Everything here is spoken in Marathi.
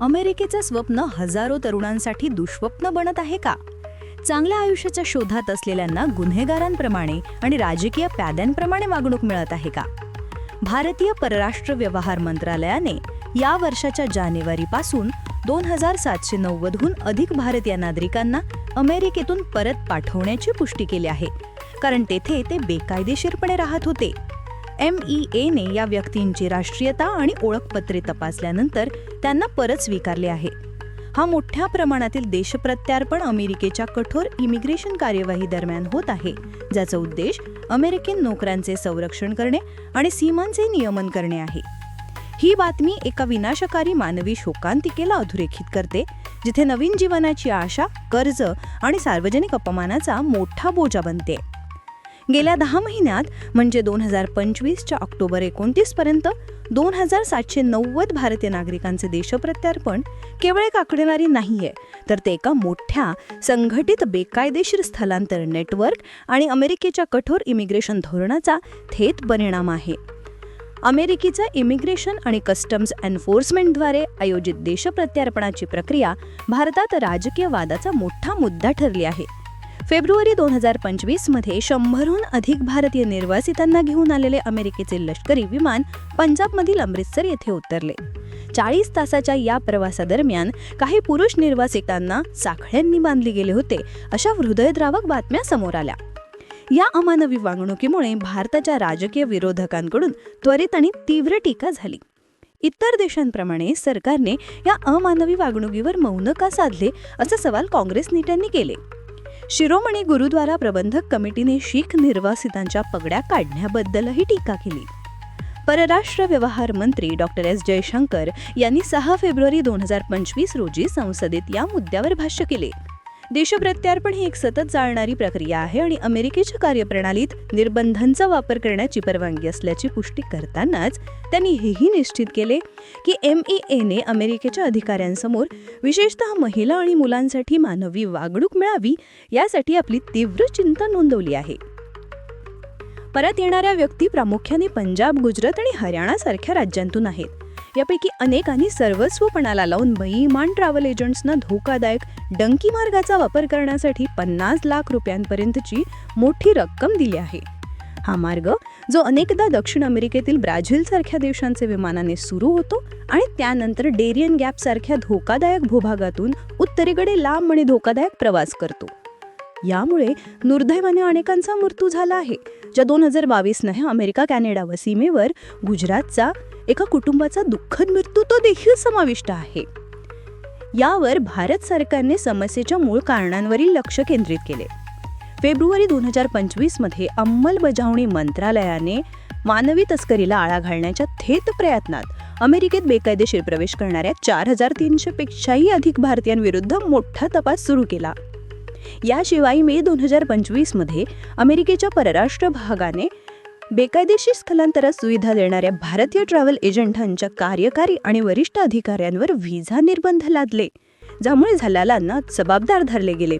अमेरिकेचं स्वप्न हजारो तरुणांसाठी दुष्स्वप्न बनत आहे का? चांगल्या आयुष्याच्या शोधात असलेल्यांना गुन्हेगारांप्रमाणे आणि राजकीय प्याद्यांप्रमाणे वागणूक मिळत आहे का? भारतीय परराष्ट्र व्यवहार मंत्रालयाने या वर्षाच्या जानेवारीपासून दोन हजार सातशे नव्वदहून अधिक भारतीय नागरिकांना अमेरिकेतून परत पाठवण्याची पुष्टी केली आहे. कारण तेथे ते बेकायदेशीरपणे राहत होते. एम ई एने या व्यक्तींची राष्ट्रीयता आणि ओळखपत्रे तपासल्यानंतर त्यांना परत स्वीकारले आहे. हा मोठ्या प्रमाणातील देशप्रत्यार्पण अमेरिकेच्या कठोर इमिग्रेशन कार्यवाही दरम्यान होत आहे ज्याचा उद्देश अमेरिकन नोकऱ्यांचे संरक्षण करणे आणि सीमांचे नियमन करणे आहे. ही बातमी एका विनाशकारी मानवी शोकांतिकेला अधोरेखित करते जिथे नवीन जीवनाची आशा कर्ज आणि सार्वजनिक अपमानाचा मोठा बोजा बनते. गेल्या दहा महिन्यात म्हणजे दोन हजार पंचवीसच्या ऑक्टोबर एकोणतीसपर्यंत दोन हजार सातशे नव्वद भारतीय नागरिकांचे देशप्रत्यार्पण केवळ एक आकडेवारी आहे तर ते एका मोठ्या संघटित बेकायदेशीर स्थलांतर नेटवर्क आणि अमेरिकेच्या कठोर इमिग्रेशन धोरणाचा थेट परिणाम आहे. अमेरिकेचा इमिग्रेशन आणि कस्टम्स एन्फोर्समेंटद्वारे आयोजित देशप्रत्यार्पणाची प्रक्रिया भारतात राजकीय वादाचा मोठा मुद्दा ठरली आहे. फेब्रुवारी दोन हजार पंचवीसमध्ये शंभरहून अधिक भारतीय निर्वासितांना घेऊन आलेले अमेरिकेचे लष्करी विमान पंजाबमधील अमृतसर येथे उतरले. चाळीस तासाच्या या प्रवासादरम्यान काही पुरुष निर्वासितांना साखळ्यांनी बांधले गेले होते अशा हृदयद्रावक बातम्या समोर आल्या. या अमानवी वागणुकीमुळे भारताच्या राजकीय विरोधकांकडून त्वरित आणि तीव्र टीका झाली. इतर देशांप्रमाणे सरकारने या अमानवी वागणुकीवर मौन का साधले असा सवाल काँग्रेस नेत्यांनी केले. शिरोमणी गुरुद्वारा प्रबंधक कमिटीने शीख निर्वासितांच्या पगड्या काढण्याबद्दलही टीका केली. परराष्ट्र व्यवहार मंत्री डॉक्टर एस. जयशंकर यांनी सहा फेब्रुवारी दोन हजार पंचवीस रोजी संसदेत या मुद्द्यावर भाष्य केले. देशप्रत्यार्पण ही एक सतत जाळणारी प्रक्रिया आहे आणि अमेरिकेच्या कार्यप्रणालीत निर्बंधांचा वापर करण्याची परवानगी असल्याची पुष्टी करतानाच त्यांनी हेही निश्चित केले की एम ई एने अमेरिकेच्या अधिकाऱ्यांसमोर विशेषतः महिला आणि मुलांसाठी मानवी वागणूक मिळावी यासाठी आपली तीव्र चिंता नोंदवली आहे. परत येणाऱ्या व्यक्ती प्रामुख्याने पंजाब गुजरात आणि हरियाणासारख्या राज्यांतून आहेत. यापैकी अनेकांनी सर्वस्वपणाला लावून महिमान ट्रॅव्हल एजंट्सना धोकादायक डंकी मार्गाचा वापर करण्यासाठी पन्नास लाख रुपयांपर्यंतची मोठी रक्कम दिली आहे. हा मार्ग जो अनेकदा दक्षिण अमेरिकेतील ब्राझीलसारख्या देशांचे विमानाने सुरू होतो आणि त्यानंतर डेरियन गॅप सारख्या धोकादायक भूभागातून उत्तरेकडे लांब आणि धोकादायक प्रवास करतो. यामुळे दुर्दैवाने अनेकांचा मृत्यू झाला आहे. ज्या दोन हजार बावीसनं अमेरिका कॅनडा व सीमेवर गुजरातचा एका कुटुंबाचा दुःखद मृत्यू तो देखील समाविष्ट आहे. यावर भारत सरकारने समस्येच्या मूळ कारणांवरील लक्ष केंद्रित केले. फेब्रुवारी दोन हजार पंचवीसमध्ये अंमलबजावणी मंत्रालयाने मानवी तस्करीला आळा घालण्याच्या थेट प्रयत्नात अमेरिकेत बेकायदेशीर प्रवेश करणाऱ्या चार हजार तीनशे पेक्षाही अधिक भारतीयांविरुद्ध मोठा तपास सुरू केला. याशिवाय मे दोन हजार पंचवीसमध्ये अमेरिकेच्या परराष्ट्र भागाने बेकायदेशीर स्थलांतरात सुविधा देणाऱ्या भारतीय ट्रॅव्हल एजंटांच्या कार्यकारी आणि वरिष्ठ अधिकाऱ्यांवर व्हिसा निर्बंध लादले ज्यामुळे झलालांना जबाबदार धरले गेले.